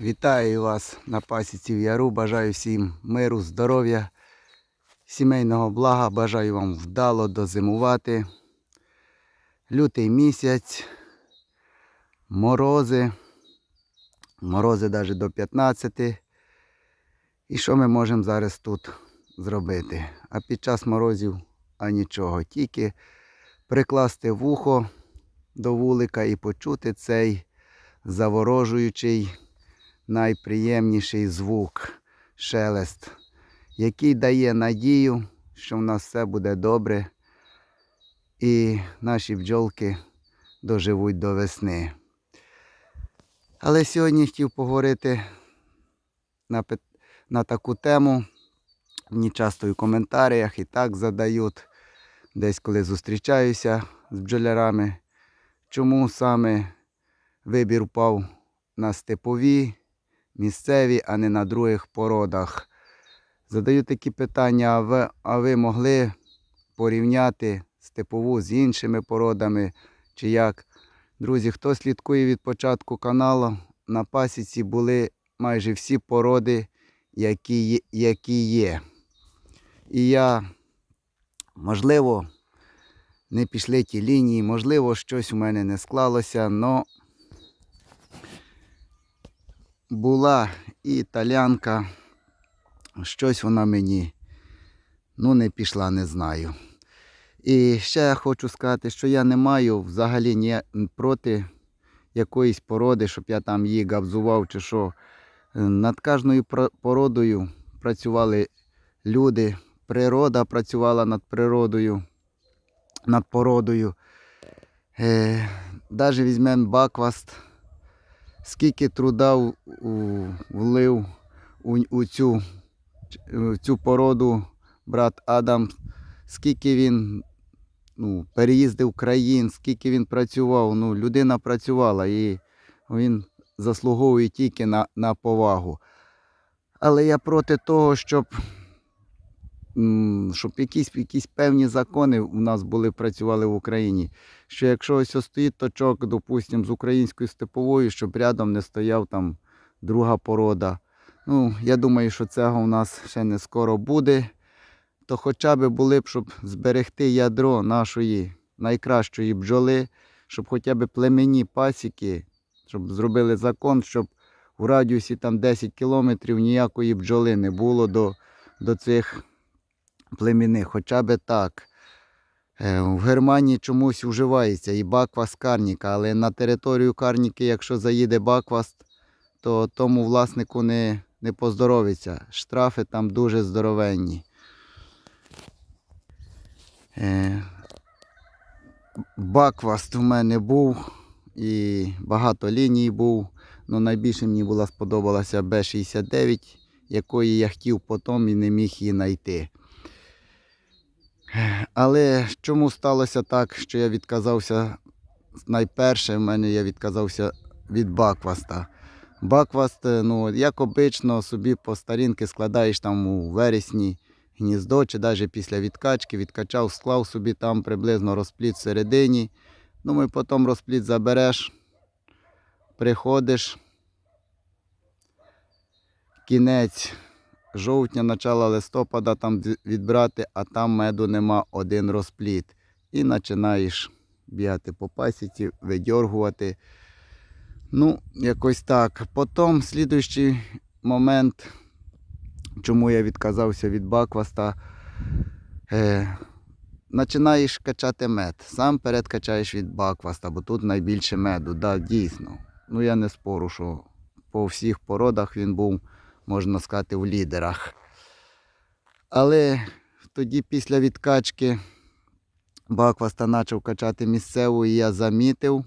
Вітаю вас на пасіці в Яру. Бажаю всім миру, здоров'я, сімейного блага. Бажаю вам вдало дозимувати. Лютий місяць, морози, морози навіть до 15. І що ми можемо зараз тут зробити? А під час морозів а нічого. Тільки прикласти вухо до вулика і почути цей заворожуючий найприємніший звук, шелест, який дає надію, що в нас все буде добре і наші бджолки доживуть до весни. Але сьогодні хотів поговорити на, на таку тему. Мені часто і в коментарях і так задають, десь коли зустрічаюся з бджолярами, чому саме вибір впав на степові, місцеві, а не на других породах. Задаю такі питання, а ви, а ви могли порівняти степову з іншими породами чи як? Друзі, хто слідкує від початку каналу, на пасіці були майже всі породи, які. Які є. І я, можливо, не пішли ті лінії, можливо, щось у мене не склалося, але була італянка, щось вона мені ну, не пішла, не знаю. І ще я хочу сказати, що я не маю взагалі ні проти якоїсь породи, щоб я там її габзував чи що. Е, Над кожною породою працювали люди, природа працювала над природою, над породою. Е, Навіть візьмемо бакваст, скільки труда влив у, у цю, у цю породу брат Адам, скільки він ну, переїздив країн, скільки він працював. Ну, людина працювала і він заслуговує тільки на, на повагу. Але я проти того, щоб, щоб якісь, якісь певні закони у нас були, працювали в Україні. Що якщо ось стоїть точок, допустимо, з українською степовою, щоб рядом не стояв там друга порода. Ну, я думаю, що цього у нас ще не скоро буде. То хоча б були б, щоб зберегти ядро нашої найкращої бджоли, щоб хоча б племені пасіки, щоб зробили закон, щоб у радіусі там 10 кілометрів ніякої бджоли не було до, до цих племінних. Хоча б так. Е, В Германії чомусь вживається і баквас карніка, але на територію карніки, якщо заїде баквас, то тому власнику не, не поздоровиться. Штрафи там дуже здоровенні. Е, Бакваст у мене був і багато ліній був. але найбільше мені була сподобалася Б69, якої я хотів потім і не міг її знайти. Але чому сталося так, що я відказався найперше, в мене я відказався від Бакваста. Бакваст, е, ну, як обично, собі по старінки складаєш там у вересні гніздо, чи навіть після відкачки, відкачав, склав собі там приблизно розпліт всередині. Думаю, потім розпліт забереш, приходиш. Кінець жовтня, начало листопада там відбрати, а там меду нема один розпліт. І починаєш бігати по пасіці, видьоргувати. Ну, якось так. Потім слідуючий момент, чому я відказався від бакваста, е, починаєш качати мед. Сам перед качаєш від бакваста, бо тут найбільше меду. Да, дійсно. Ну я не спору, що по всіх породах він був, можна сказати, в лідерах. Але тоді після відкачки бакваста почав качати місцеву, і я замітив,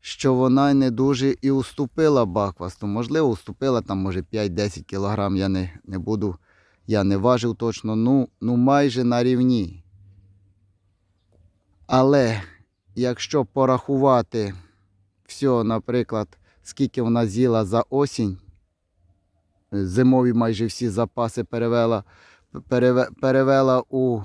що вона не дуже і уступила баквасту. Можливо, уступила там, може, 5-10 кілограм, я не, не буду, я не важив точно, ну, ну майже на рівні. Але якщо порахувати все, наприклад, скільки вона з'їла за осінь, зимові майже всі запаси перевела, переве- перевела у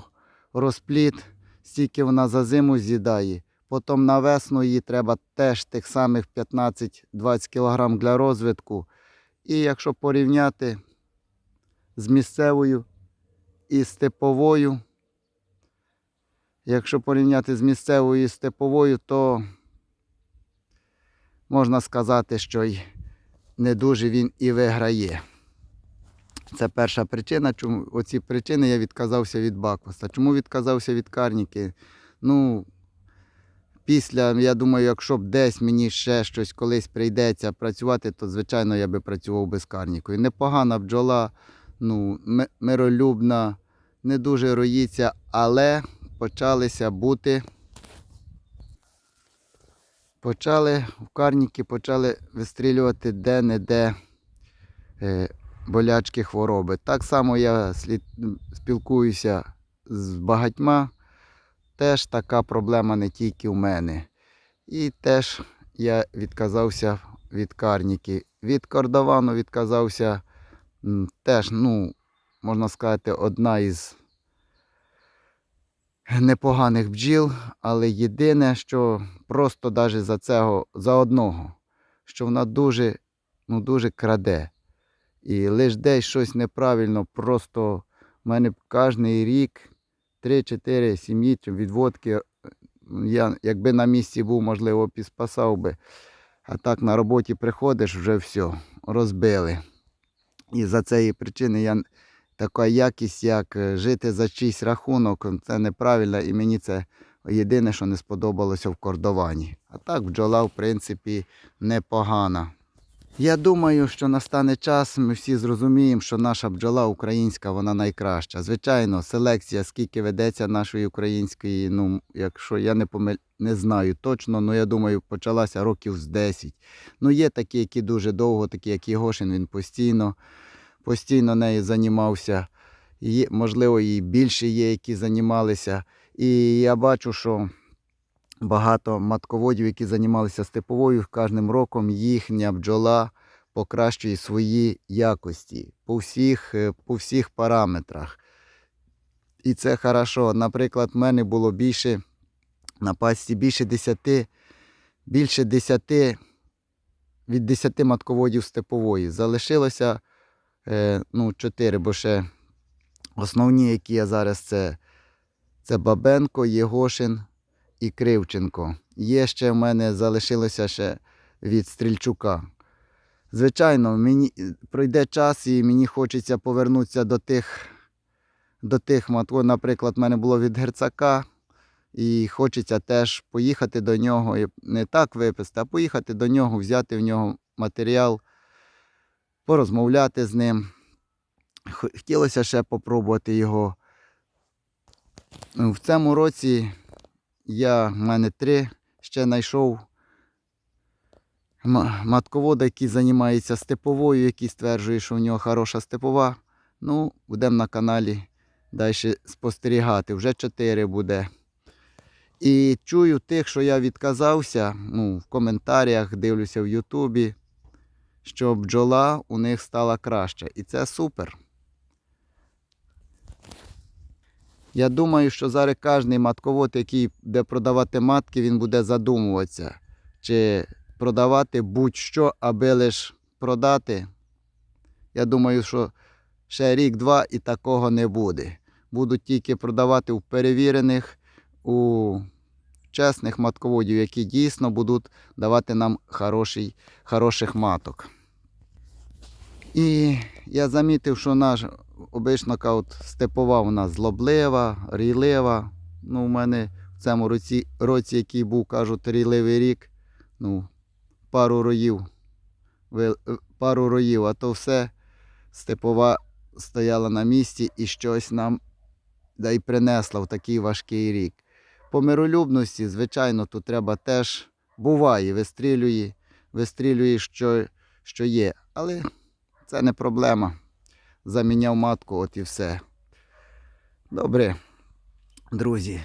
розпліт, стільки вона за зиму з'їдає. Потім на весну її треба теж тих самих 15-20 кг для розвитку. І якщо порівняти з місцевою і степовою, якщо порівняти з місцевою і степовою, то можна сказати, що й не дуже він і виграє. Це перша причина, чому оці причини я відказався від Бакваса. Чому відказався від карніки? Ну, після, я думаю, якщо б десь мені ще щось колись прийдеться працювати, то звичайно я би працював без карнікою. Непогана бджола, ну, миролюбна, не дуже роїться, але почалися бути. Почали в карніки почали вистрілювати де-не-де е, болячки хвороби. Так само я слід, спілкуюся з багатьма. Теж така проблема не тільки в мене. І теж я відказався від карніки. Від кордовану відказався теж, ну, можна сказати, одна із непоганих бджіл, але єдине, що просто навіть за цього, за одного, що вона дуже, ну, дуже краде. І лише десь щось неправильно, просто в мене кожен рік 3-4 сім'ї відводки. Я, якби на місці був, можливо, підспасав би. А так на роботі приходиш, вже все, розбили. І за цієї причини я така якість, як е, жити за чийсь рахунок, це неправильно, і мені це єдине, що не сподобалося в кордовані. А так бджола, в принципі, непогана. Я думаю, що настане час, ми всі зрозуміємо, що наша бджола українська, вона найкраща. Звичайно, селекція, скільки ведеться нашої української, ну, якщо я не помиль... не знаю точно, але я думаю, почалася років з 10. Ну, є такі, які дуже довго, такі як Єгошин, він постійно, постійно нею займався. Є, можливо, і більше є, які займалися. І я бачу, що багато матководів, які займалися степовою, кожним роком їхня бджола покращує свої якості по всіх, е, по всіх параметрах. І це хорошо. Наприклад, в мене було більше на пасті більше 10, більше 10 від 10 матководів степової. Залишилося ну, 4, бо ще основні, які я зараз, це, це Бабенко, Єгошин і Кривченко. Є ще в мене залишилося ще від Стрільчука. Звичайно, мені пройде час і мені хочеться повернутися до тих, до тих матко. Наприклад, в мене було від герцака, і хочеться теж поїхати до нього, і не так виписати, а поїхати до нього, взяти в нього матеріал, порозмовляти з ним. Хотілося ще попробувати його. Ну, В цьому році я, в мене три ще знайшов матковода, який займається степовою, який стверджує, що в нього хороша степова. Ну, будемо на каналі далі спостерігати. Вже чотири буде. І чую тих, що я відказався, ну, в коментарях дивлюся в Ютубі, що бджола у них стала краще. І це супер. Я думаю, що зараз кожен матковод, який буде продавати матки, він буде задумуватися, чи продавати будь-що, аби лише продати. Я думаю, що ще рік-два і такого не буде. Будуть тільки продавати у перевірених, у чесних матководів, які дійсно будуть давати нам хороший, хороших маток. І я замітив, що наш обично кажуть, степова у нас злоблива, рійлива. Ну, у мене в цьому році, році який був, кажуть, рійливий рік, ну, пару роїв, е, пару роїв, а то все степова стояла на місці і щось нам да й принесла в такий важкий рік. По миролюбності, звичайно, тут треба теж буває, вистрілює, вистрілює, що, що є. Але це не проблема. Заміняв матку, от і все. Добре, друзі.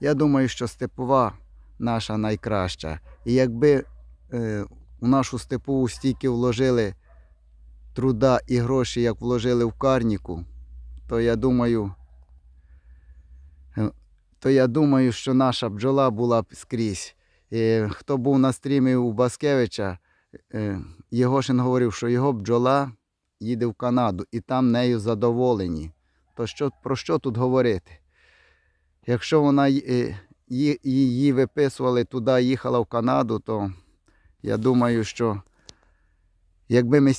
Я думаю, що степова наша найкраща. І якби е, у нашу степову стільки вложили труда і гроші, як вложили в карніку, то я думаю, то я думаю, що наша бджола була б скрізь. І хто був на стрімі у Баскевича, е, Єгошин говорив, що його бджола їде в Канаду і там нею задоволені. То що, про що тут говорити? Якщо вона е, її виписували туди, їхала в Канаду, то я думаю, що якби ми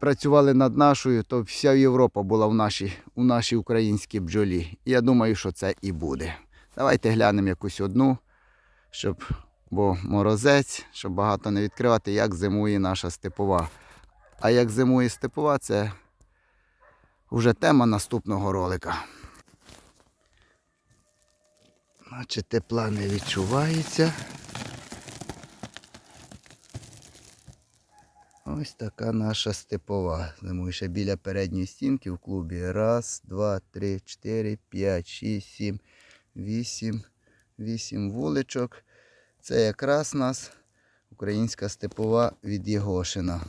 працювали над нашою, то вся Європа була в нашій, у нашій українській бджолі. Я думаю, що це і буде. Давайте глянемо якусь одну, щоб, бо морозець, щоб багато не відкривати, як зимує наша степова. А як зимує степова, це вже тема наступного ролика. Наче тепла не відчувається. Ось така наша степова. Зимує ще біля передньої стінки в клубі. Раз, два, три, чотири, п'ять, шість, сім, вісім, вісім вуличок. Це якраз нас українська степова від Єгошина.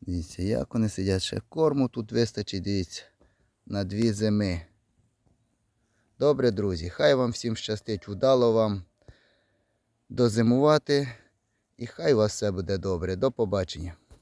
Дивіться, як вони сидять. Ще корму тут вистачить, дивіться, на дві зими. Добре, друзі, хай вам всім щастить, вдало вам дозимувати. І хай у вас все буде добре. До побачення.